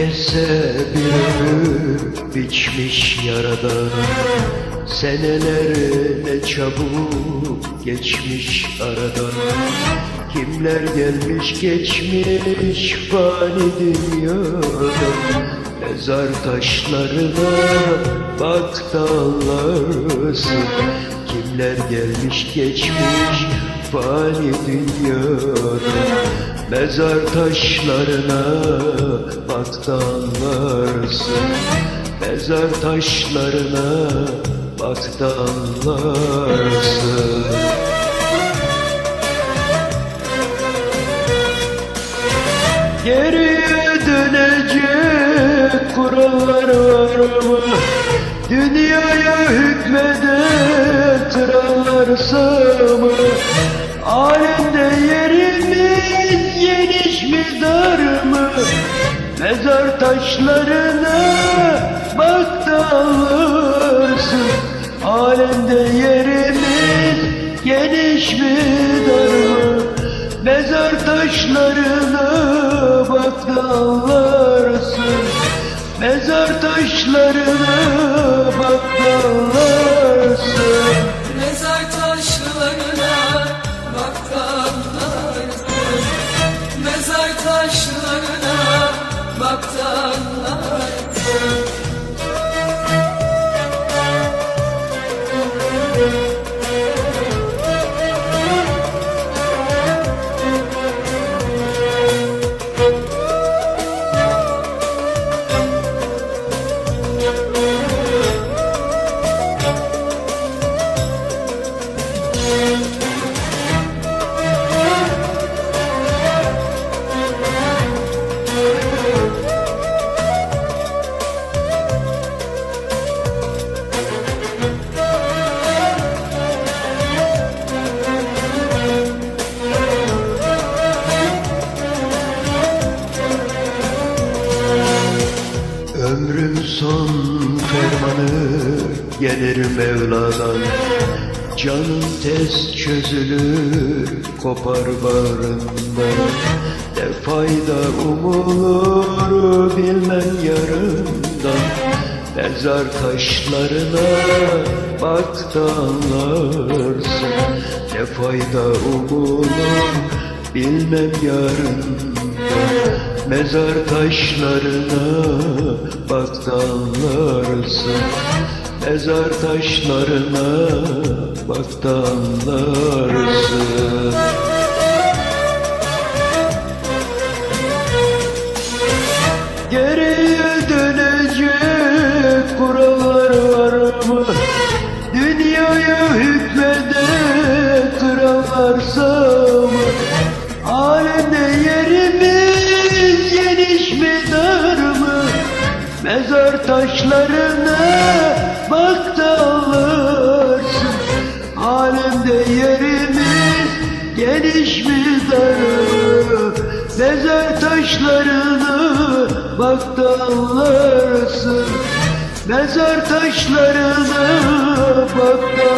Herkese bir ömür biçmiş yaradan Seneler ne çabuk geçmiş aradan Kimler gelmiş geçmiş fani dünyadan Mezar taşlarına bak da anlarsın Kimler gelmiş geçmiş fani dünyadan Mezar taşlarına bak da anlarsın Mezar taşlarına bak da anlarsın Geriye dönecek kurallar var mı? Dünyaya hükmeden krallarsa mı? Alemde yerimiz geniş mi dar mı? Mezar taşlarına bak da anlarsın Alemde yerimiz geniş mi dar mı? Mezar taşlarına bak da anlarsın Mezar taşlarına bak da anlarsın bak gelir Mevla'dan. Canım tez çözülür kopar bağrından Ne fayda umulur bilmem yarından Mezar taşlarına bak da anlarsın. Ne fayda umulur bilmem yarından Mezar taşlarına bak da anlarsın Mezar taşlarına bak Geriye dönecek kurallar var mı? Dünyaya hükmeden krallarsa mı? Alemde yerimiz geniş mi dar mı? Mezar taşlarına Mezar taşlarına bak da Mezar taşlarına bak da